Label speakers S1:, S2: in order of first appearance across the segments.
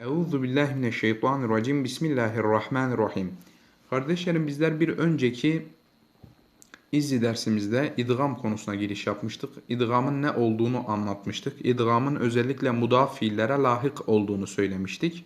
S1: Euzu billahi mineşşeytanirracim. Bismillahirrahmanirrahim. Kardeşlerim bizler bir önceki izzi dersimizde idgam konusuna giriş yapmıştık. İdgamın ne olduğunu anlatmıştık. İdgamın özellikle mudaf fiillere lahık olduğunu söylemiştik.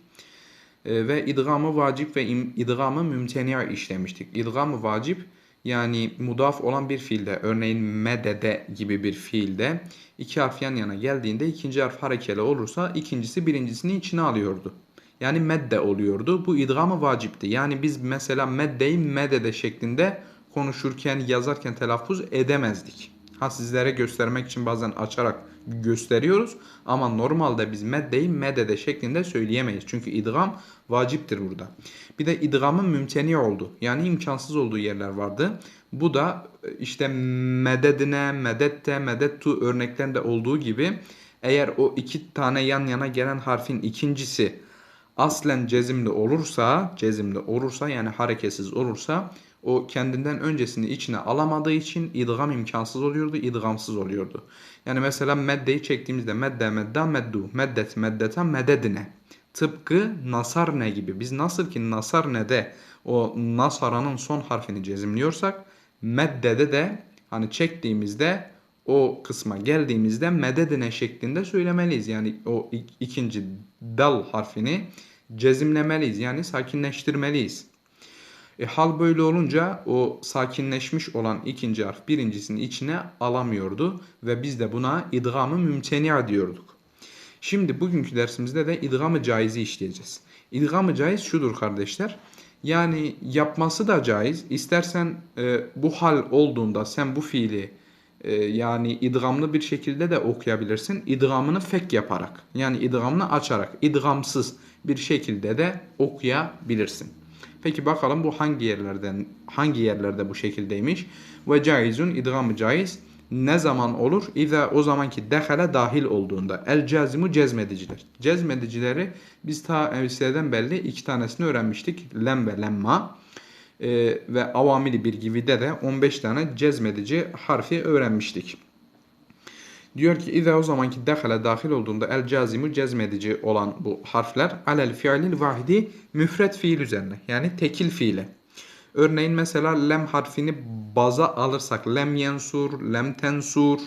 S1: Ee, ve idgamı vacip ve idgamı mümteni işlemiştik. İdgamı vacip yani mudaf olan bir fiilde örneğin medede gibi bir fiilde iki harf yan yana geldiğinde ikinci harf harekeli olursa ikincisi birincisini içine alıyordu. Yani medde oluyordu. Bu idgamı vacipti. Yani biz mesela meddeyi medede şeklinde konuşurken, yazarken telaffuz edemezdik. Ha sizlere göstermek için bazen açarak gösteriyoruz ama normalde biz meddeyi medede şeklinde söyleyemeyiz. Çünkü idgam vaciptir burada. Bir de idgamın mümteni oldu. Yani imkansız olduğu yerler vardı. Bu da e, işte mededine, medette, medettu örneklerinde olduğu gibi eğer o iki tane yan yana gelen harfin ikincisi aslen cezimli olursa, cezimli olursa yani hareketsiz olursa o kendinden öncesini içine alamadığı için idgam imkansız oluyordu, idgamsız oluyordu. Yani mesela meddeyi çektiğimizde medde, medda, meddu, meddet, meddeta, mededine. Tıpkı nasar ne gibi. Biz nasıl ki nasar ne de o nasaranın son harfini cezimliyorsak meddede de hani çektiğimizde o kısma geldiğimizde mededine şeklinde söylemeliyiz. Yani o ik- ikinci dal harfini cezimlemeliyiz. Yani sakinleştirmeliyiz. E, hal böyle olunca o sakinleşmiş olan ikinci harf birincisinin içine alamıyordu ve biz de buna idgamı mümteni diyorduk. Şimdi bugünkü dersimizde de idgamı caizi işleyeceğiz. İdgamı caiz şudur kardeşler. Yani yapması da caiz. İstersen e, bu hal olduğunda sen bu fiili e, yani idgamlı bir şekilde de okuyabilirsin. İdgamını fek yaparak yani idgamını açarak idgamsız bir şekilde de okuyabilirsin. Peki bakalım bu hangi yerlerden hangi yerlerde bu şekildeymiş? Ve caizun idgamı caiz ne zaman olur? İza o zamanki dehale dahil olduğunda. El cazimu cezmediciler. Cezmedicileri biz ta evvelden belli iki tanesini öğrenmiştik. Lem ve lemma. Ee, ve avamili bir gibide de 15 tane cezmedici harfi öğrenmiştik. Diyor ki İza o zamanki dehale dahil olduğunda el cazimu cezmedici olan bu harfler alel fiilil vahidi müfret fiil üzerine yani tekil fiile. Örneğin mesela lem harfini baza alırsak lem yensur, lem tensur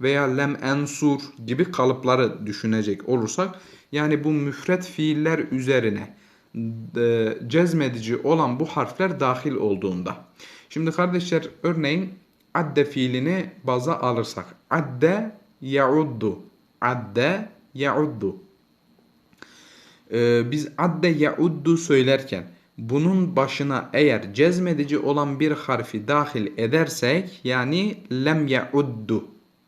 S1: veya lem ensur gibi kalıpları düşünecek olursak yani bu müfret fiiller üzerine e, olan bu harfler dahil olduğunda. Şimdi kardeşler örneğin adde fiilini baza alırsak adde yauddu adde yauddu biz adde yauddu söylerken bunun başına eğer cezmedici olan bir harfi dahil edersek yani lem yauddu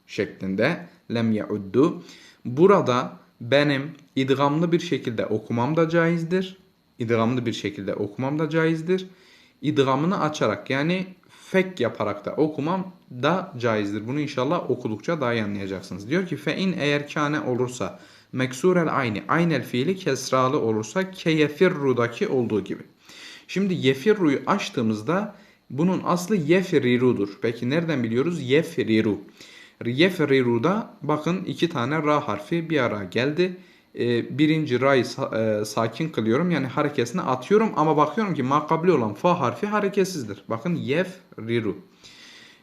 S1: şeklinde lem yauddu burada benim idgamlı bir şekilde okumam da caizdir. İdgamlı bir şekilde okumam da caizdir. İdgamını açarak yani fek yaparak da okumam da caizdir. Bunu inşallah okudukça daha iyi anlayacaksınız. Diyor ki fe in eğer kâne olursa meksurel ayni aynel fiili kesralı olursa keyefirru'daki olduğu gibi. Şimdi yefirru'yu açtığımızda bunun aslı yefriru'dur. Peki nereden biliyoruz? Yefriru. Yefriru'da bakın iki tane ra harfi bir ara geldi. Ee, birinci ra'yı e, sakin kılıyorum yani harekesini atıyorum ama bakıyorum ki makabli olan fa harfi hareketsizdir. Bakın yefriru.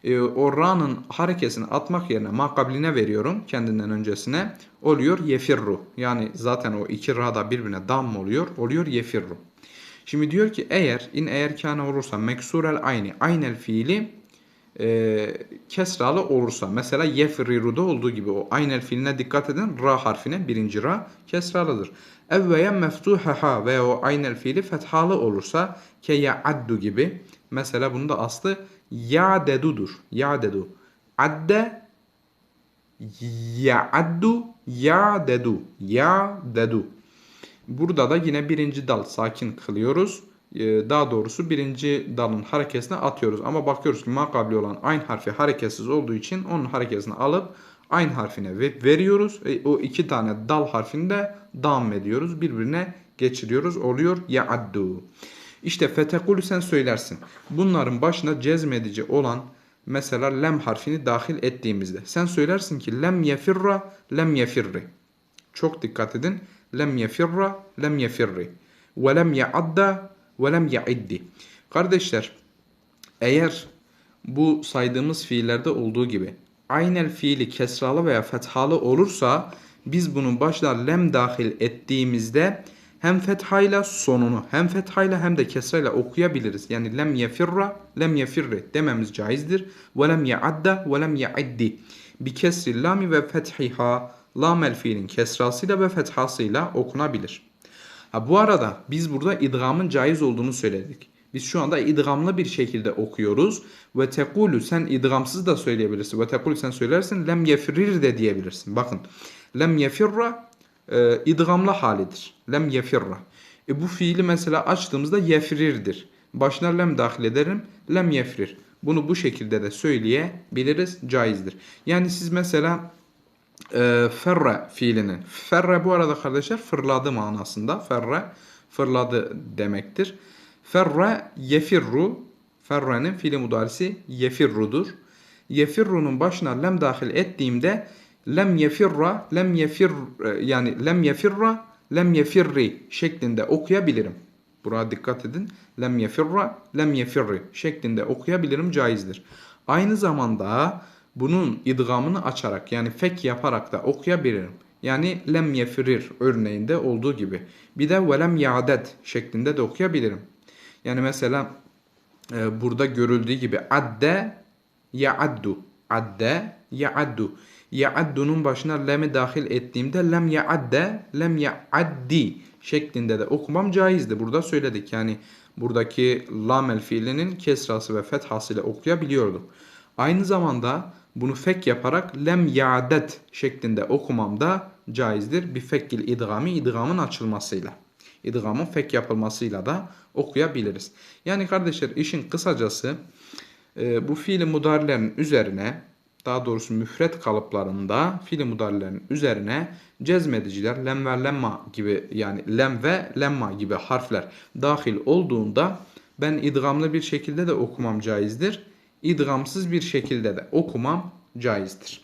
S1: Ee, o ra'nın harekesini atmak yerine makabline veriyorum kendinden öncesine. Oluyor yefirru. Yani zaten o iki ra da birbirine dam oluyor. Oluyor yefirru. Şimdi diyor ki eğer in eğer kâne olursa meksurel ayni aynel fiili e, kesralı olursa mesela yefriru'da olduğu gibi o aynel fiiline dikkat edin ra harfine birinci ra kesralıdır. Ev veya meftuhaha veya o aynel fiili fethalı olursa ke ya'addu gibi mesela bunun da aslı ya'dedudur. Ya'dedu. Adde ya'addu ya'dedu. Ya'dedu. Burada da yine birinci dal sakin kılıyoruz. Ee, Daha doğrusu birinci dalın harekesine atıyoruz. Ama bakıyoruz ki makabli olan aynı harfi hareketsiz olduğu için onun harekesini alıp aynı harfine ve- veriyoruz. E, O iki tane dal harfini de dam ediyoruz. Birbirine geçiriyoruz. Oluyor ya'addu. İşte fetekulu sen söylersin. Bunların başına cezmedici olan mesela lem harfini dahil ettiğimizde sen söylersin ki lem yefirra lem yefirri. Çok dikkat edin. lem yefirra, lem yefirri. Ve lem ya'adda, ve lem ya'iddi. Kardeşler, eğer bu saydığımız fiillerde olduğu gibi aynel fiili kesralı veya fethalı olursa biz bunun başına lem dahil ettiğimizde hem fethayla sonunu hem fethayla hem de kesrayla okuyabiliriz. Yani lem yefirra, lem yefirri dememiz caizdir. Ve lem ya'adda ve lem ya'iddi. Bi kesri lami ve fethiha lamel fiilin kesrasıyla ve fethasıyla okunabilir. Ha, bu arada biz burada idgamın caiz olduğunu söyledik. Biz şu anda idgamlı bir şekilde okuyoruz. Ve tekulu sen idgamsız da söyleyebilirsin. Ve tekulu sen söylersin lem yefrir de diyebilirsin. Bakın lem yefirra e, idgamlı halidir. Lem yefirra. E, bu fiili mesela açtığımızda yefrirdir. Başına lem dahil ederim. Lem yefrir. Bunu bu şekilde de söyleyebiliriz. Caizdir. Yani siz mesela e, ferre fiilinin. Ferre bu arada kardeşler fırladı manasında. Ferre fırladı demektir. Ferre yefirru. Ferre'nin fiili mudarisi yefirrudur. Yefirru'nun başına lem dahil ettiğimde lem yefirra, lem yefir yani lem yefirra, lem yefirri şeklinde okuyabilirim. Buraya dikkat edin. Lem yefirra, lem yefirri şeklinde okuyabilirim caizdir. Aynı zamanda bunun idgamını açarak yani fek yaparak da okuyabilirim. Yani lem yefirir örneğinde olduğu gibi. Bir de velem yadet şeklinde de okuyabilirim. Yani mesela e, burada görüldüğü gibi adde ya'addu. Adde ya'addu. Ya'addu'nun başına lem'i dahil ettiğimde lem ya'adde, lem ya'addi şeklinde de okumam caizdi. Burada söyledik yani buradaki lamel fiilinin kesrası ve fethası ile okuyabiliyorduk. Aynı zamanda bunu fek yaparak lem ya'det şeklinde okumam da caizdir. Bir fekkil idgami idgamın açılmasıyla. İdgamın fek yapılmasıyla da okuyabiliriz. Yani kardeşler işin kısacası e, bu fiili mudarilerin üzerine daha doğrusu müfret kalıplarında fiili mudarilerin üzerine cezmediciler lem ve lemma gibi yani lem ve lemma gibi harfler dahil olduğunda ben idgamlı bir şekilde de okumam caizdir. İdgamsız bir şekilde de okumam caizdir.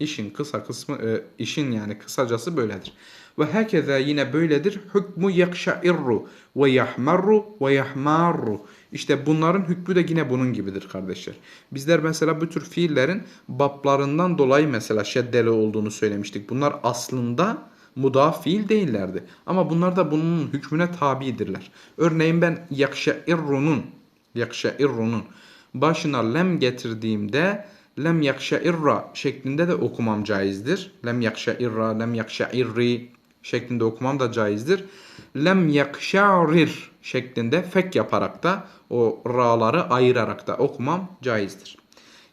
S1: İşin kısa kısmı, e, işin yani kısacası böyledir. Ve herkese yine böyledir. Hükmü yakşairru ve yahmarru ve yahmarru. İşte bunların hükmü de yine bunun gibidir kardeşler. Bizler mesela bu tür fiillerin bablarından dolayı mesela şeddeli olduğunu söylemiştik. Bunlar aslında mudaf fiil değillerdi. Ama bunlar da bunun hükmüne tabidirler. Örneğin ben yakşairru'nun yakşairru'nun başına lem getirdiğimde lem yakşairra şeklinde de okumam caizdir. Lem yakşairra, lem yakşairri şeklinde okumam da caizdir. Lem yakşarir şeklinde fek yaparak da o ra'ları ayırarak da okumam caizdir.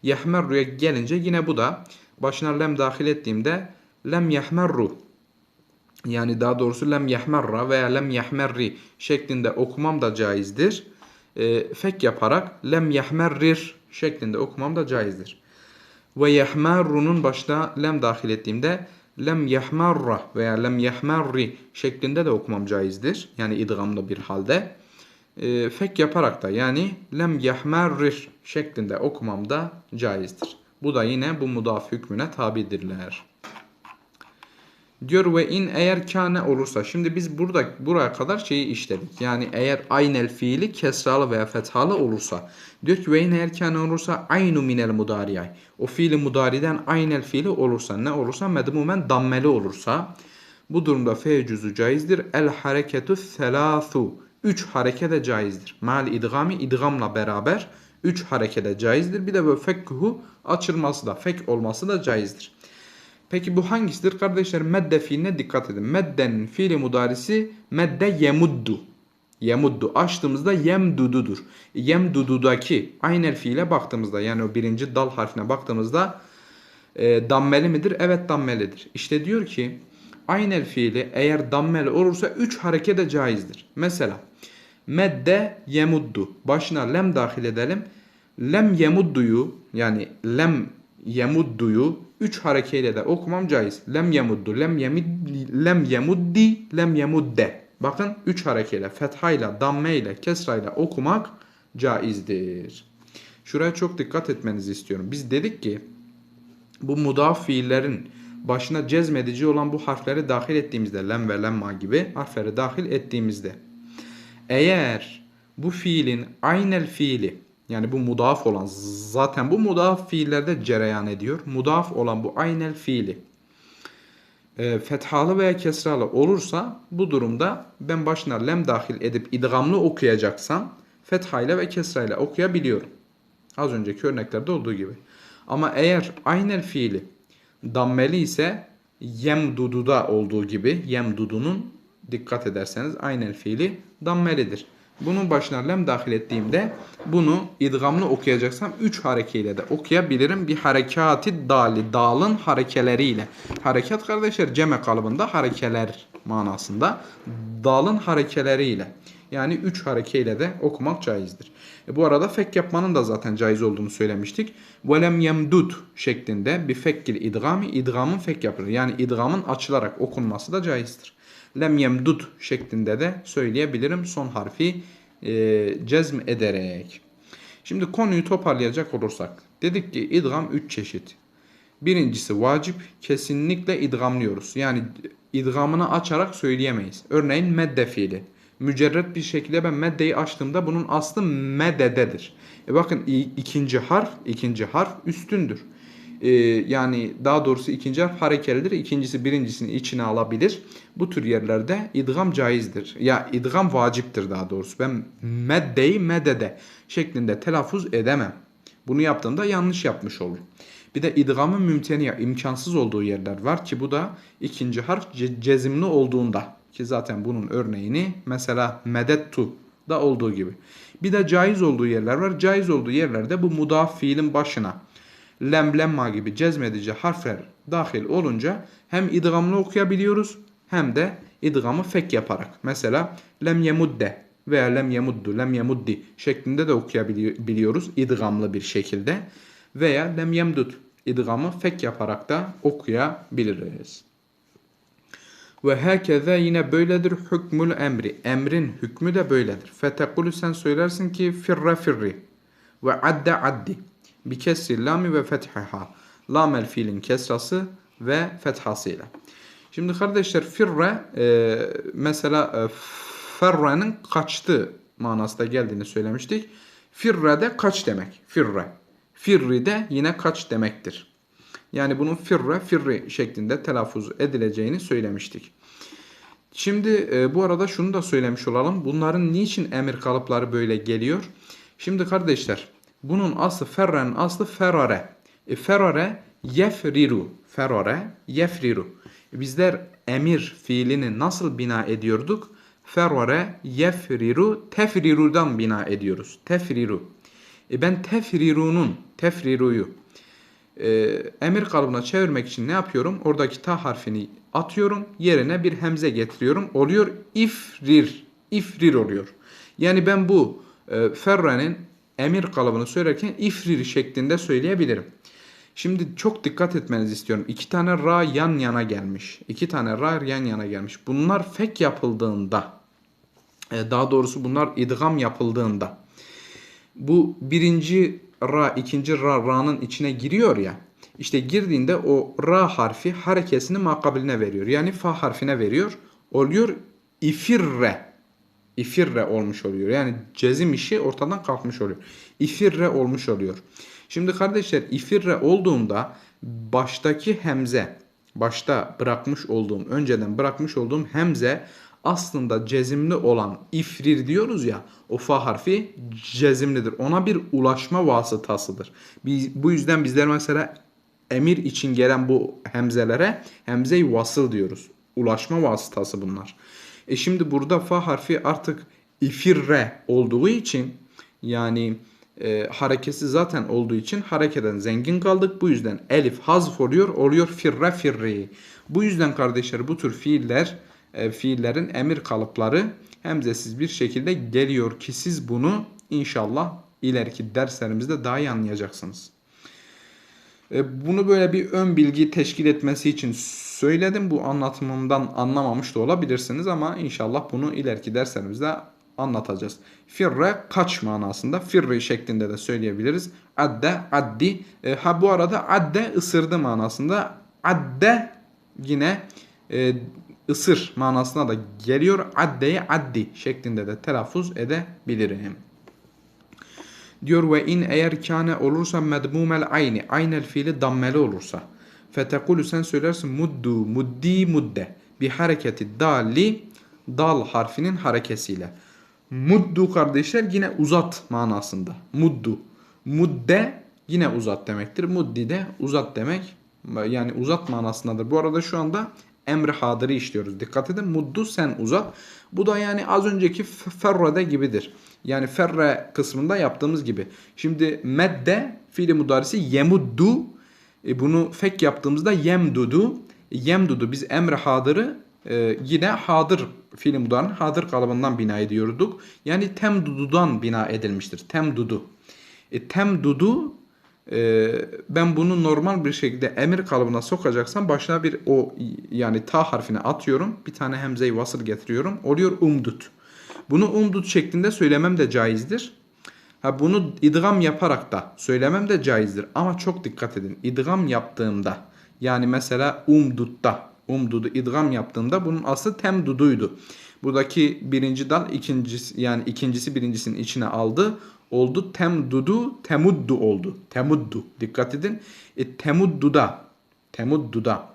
S1: Yahmerru'ya gelince yine bu da başına lem dahil ettiğimde lem yahmerru yani daha doğrusu lem yahmerra veya lem yahmerri şeklinde okumam da caizdir. E, fek yaparak lem yahmerrir şeklinde okumam da caizdir. Ve yahmerru'nun başına lem dahil ettiğimde lem yahmarra veya lem yahmarri şeklinde de okumam caizdir. Yani idgamlı bir halde. E, fek yaparak da yani lem yahmarrir şeklinde okumam da caizdir. Bu da yine bu mudaf hükmüne tabidirler. Diyor ve in eğer kâne olursa. Şimdi biz burada buraya kadar şeyi işledik. Yani eğer aynel fiili kesralı veya fethalı olursa. Diyor ki ve in eğer kâne olursa aynu minel mudariyay. O fiili mudariden aynel fiili olursa ne olursa medmumen dammeli olursa. Bu durumda fe caizdir. El hareketu selâthu. Üç harekete caizdir. Mal idgami idgamla beraber üç harekete caizdir. Bir de böyle fekkuhu açılması da fek olması da caizdir. Peki bu hangisidir? Kardeşler medde fiiline dikkat edin. Meddenin fiili mudarisi medde yemuddu. Yemuddu. Açtığımızda yemdududur. Yemdududaki aynel fiile baktığımızda yani o birinci dal harfine baktığımızda e, dammeli midir? Evet dammelidir. İşte diyor ki aynel fiili eğer dammeli olursa 3 hareket caizdir. Mesela medde yemuddu. Başına lem dahil edelim. Lem yemudduyu yani lem yemudduyu üç harekeyle de okumam caiz. Lem yemuddu, lem yemid, lem yemuddi, lem yemudde. Bakın üç harekeyle, fethayla, dammeyle, kesrayla okumak caizdir. Şuraya çok dikkat etmenizi istiyorum. Biz dedik ki bu mudaf fiillerin başına cezmedici olan bu harfleri dahil ettiğimizde lem ve lemma gibi harfleri dahil ettiğimizde eğer bu fiilin aynel fiili yani bu mudaf olan zaten bu mudaf fiillerde cereyan ediyor. Mudaf olan bu aynel fiili e, fethalı veya kesralı olursa bu durumda ben başına lem dahil edip idgamlı okuyacaksam fethayla ve kesrayla okuyabiliyorum. Az önceki örneklerde olduğu gibi. Ama eğer aynel fiili dammeli ise yemdududa olduğu gibi yemdudunun dikkat ederseniz aynel fiili dammelidir. Bunun başına lem dahil ettiğimde bunu idgamlı okuyacaksam 3 harekeyle de okuyabilirim. Bir harekati dali, dalın harekeleriyle. Harekat kardeşler ceme kalıbında harekeler manasında. Dalın harekeleriyle. Yani 3 harekeyle de okumak caizdir. E bu arada fek yapmanın da zaten caiz olduğunu söylemiştik. Velem yemdud şeklinde bir fekkil idgami idgamın fek yapılır. Yani idgamın açılarak okunması da caizdir. Lem yemdud şeklinde de söyleyebilirim son harfi e, cezm ederek. Şimdi konuyu toparlayacak olursak. Dedik ki idgam 3 çeşit. Birincisi vacip kesinlikle idgamlıyoruz. Yani idgamını açarak söyleyemeyiz. Örneğin medde fiili. Mücerret bir şekilde ben meddeyi açtığımda bunun aslı medededir. E bakın ikinci harf, ikinci harf üstündür. Ee, yani daha doğrusu ikinci harf harekelidir. İkincisi birincisini içine alabilir. Bu tür yerlerde idgam caizdir. Ya idgam vaciptir daha doğrusu. Ben meddeyi medede şeklinde telaffuz edemem. Bunu yaptığımda yanlış yapmış olur. Bir de idgamın mümteniye imkansız olduğu yerler var ki bu da ikinci harf ce cezimli olduğunda ki zaten bunun örneğini mesela medettu da olduğu gibi. Bir de caiz olduğu yerler var. Caiz olduğu yerlerde bu mudaf fiilin başına lem lemma gibi cezmedici harfler dahil olunca hem idgamlı okuyabiliyoruz hem de idgamı fek yaparak. Mesela lem yemudde veya lem yemuddu, lem yemuddi şeklinde de okuyabiliyoruz idgamlı bir şekilde. Veya lem yemdud idgamı fek yaparak da okuyabiliriz. Ve herkese yine böyledir hükmül emri. Emrin hükmü de böyledir. Fetekulü sen söylersin ki firre firri ve adde addi. Bi kesri lami ve fethiha. Lamel fiilin kesrası ve fethasıyla. Şimdi kardeşler firre e, mesela e, ferre'nin kaçtı manasında geldiğini söylemiştik. Firre de kaç demek. Firre. Firri de yine kaç demektir. Yani bunun firre, firri şeklinde telaffuz edileceğini söylemiştik. Şimdi e, bu arada şunu da söylemiş olalım. Bunların niçin emir kalıpları böyle geliyor? Şimdi kardeşler bunun aslı ferrenin aslı ferare. E, ferare yefriru. Ferare yefriru. E, bizler emir fiilini nasıl bina ediyorduk? Ferare yefriru tefrirudan bina ediyoruz. Tefriru. E ben tefrirunun, tefriruyu e, emir kalıbına çevirmek için ne yapıyorum? Oradaki ta harfini atıyorum. Yerine bir hemze getiriyorum. Oluyor ifrir. İfrir oluyor. Yani ben bu e, ferrenin emir kalıbını söylerken ifrir şeklinde söyleyebilirim. Şimdi çok dikkat etmenizi istiyorum. İki tane ra yan yana gelmiş. İki tane ra yan yana gelmiş. Bunlar fek yapıldığında, e, daha doğrusu bunlar idgam yapıldığında, bu birinci ra, ikinci ra, ra'nın içine giriyor ya. İşte girdiğinde o ra harfi harekesini makabiline veriyor. Yani fa harfine veriyor. Oluyor ifirre. İfirre olmuş oluyor. Yani cezim işi ortadan kalkmış oluyor. İfirre olmuş oluyor. Şimdi kardeşler ifirre olduğunda baştaki hemze, başta bırakmış olduğum, önceden bırakmış olduğum hemze aslında cezimli olan ifrir diyoruz ya o fa harfi cezimlidir. Ona bir ulaşma vasıtasıdır. Biz, bu yüzden bizler mesela emir için gelen bu hemzelere hemze-i vasıl diyoruz. Ulaşma vasıtası bunlar. E şimdi burada fa harfi artık ifirre olduğu için yani e, harekesi zaten olduğu için harekeden zengin kaldık. Bu yüzden elif hazf oluyor. Oluyor firre firri. Bu yüzden kardeşler bu tür fiiller e, fiillerin emir kalıpları hemzesiz bir şekilde geliyor ki siz bunu inşallah ileriki derslerimizde daha iyi anlayacaksınız. E, bunu böyle bir ön bilgi teşkil etmesi için söyledim. Bu anlatımımdan anlamamış da olabilirsiniz ama inşallah bunu ileriki derslerimizde anlatacağız. Firre kaç manasında firri şeklinde de söyleyebiliriz. Adde, addi. E, ha bu arada adde ısırdı manasında. Adde yine e, ısır manasına da geliyor. Addeye addi şeklinde de telaffuz edebilirim. Diyor ve in eğer kâne olursa medmumel ayni. Aynel fiili dammeli olursa. Fetekulu sen söylersin muddu, muddi, mudde. Bir hareketi dali, dal harfinin harekesiyle. Muddu kardeşler yine uzat manasında. Muddu. Mudde yine uzat demektir. Muddi de uzat demek. Yani uzat manasındadır. Bu arada şu anda emri hadiri işliyoruz. Dikkat edin. Muddu sen uzat. Bu da yani az önceki ferrede gibidir. Yani ferre kısmında yaptığımız gibi. Şimdi medde fiili mudarisi yemuddu. E, bunu fek yaptığımızda yemdudu. Yemdudu biz emri hadırı e, yine hadır fiili mudarın hadır kalıbından bina ediyorduk. Yani temdududan bina edilmiştir. Temdudu. E, temdudu e, ben bunu normal bir şekilde emir kalıbına sokacaksam başına bir o yani ta harfini atıyorum. Bir tane hemze-i vasıl getiriyorum. Oluyor umdut. Bunu umdut şeklinde söylemem de caizdir. Ha bunu idgam yaparak da söylemem de caizdir. Ama çok dikkat edin. İdgam yaptığımda yani mesela umdutta umdudu idgam yaptığımda bunun aslı temduduydu. Buradaki birinci dal ikincisi yani ikincisi birincisinin içine aldı. Oldu temdudu temuddu oldu. Temuddu. Dikkat edin. E, temudduda temudduda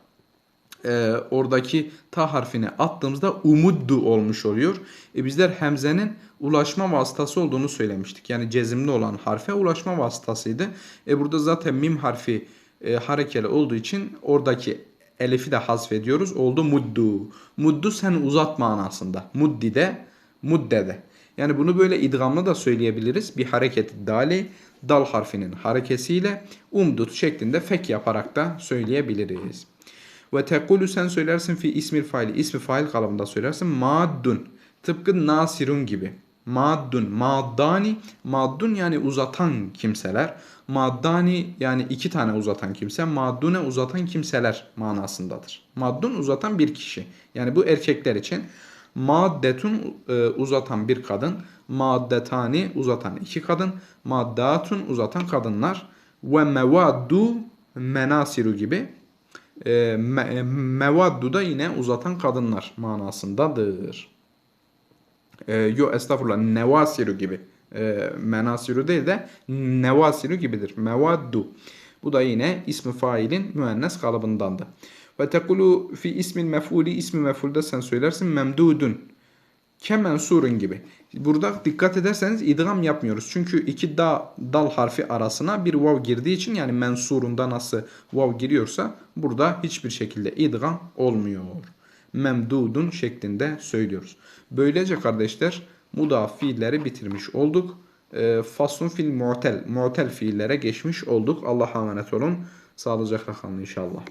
S1: e, oradaki ta harfini attığımızda umuddu olmuş oluyor. E, bizler hemzenin ulaşma vasıtası olduğunu söylemiştik. Yani cezimli olan harfe ulaşma vasıtasıydı. E, burada zaten mim harfi e, harekeli olduğu için oradaki elifi de hasfediyoruz. Oldu muddu. Muddu sen uzat manasında. Muddi de mudde de. Yani bunu böyle idgamlı da söyleyebiliriz. Bir hareket dali dal harfinin harekesiyle umdut şeklinde fek yaparak da söyleyebiliriz. Ve tekulu sen söylersin fi ismil faili. ismi fail kalıbında söylersin. Maddun. Tıpkı nasirun gibi. Maddun. Maddani. Maddun yani uzatan kimseler. Maddani yani iki tane uzatan kimse. Maddune uzatan kimseler manasındadır. Maddun uzatan bir kişi. Yani bu erkekler için. Maddetun e, uzatan bir kadın. Maddetani uzatan iki kadın. Maddatun uzatan kadınlar. Ve mevaddu menasiru gibi e, me, mevaddu da yine uzatan kadınlar manasındadır. E, yo estağfurullah nevasiru gibi. E, menasiru değil de nevasiru gibidir. Mevaddu. Bu da yine ismi failin müennes kalıbındandı. Ve tekulu fi ismil mef'uli ismi mef'ulde sen söylersin memdudun. Kemensurun gibi. Burada dikkat ederseniz idgam yapmıyoruz. Çünkü iki da, dal harfi arasına bir vav girdiği için yani mensurunda nasıl vav giriyorsa burada hiçbir şekilde idgam olmuyor. Memdudun şeklinde söylüyoruz. Böylece kardeşler mudaf fiilleri bitirmiş olduk. E, faslun fil mu'tel, mu'tel fiillere geçmiş olduk. Allah'a emanet olun. Sağlıcakla kalın inşallah.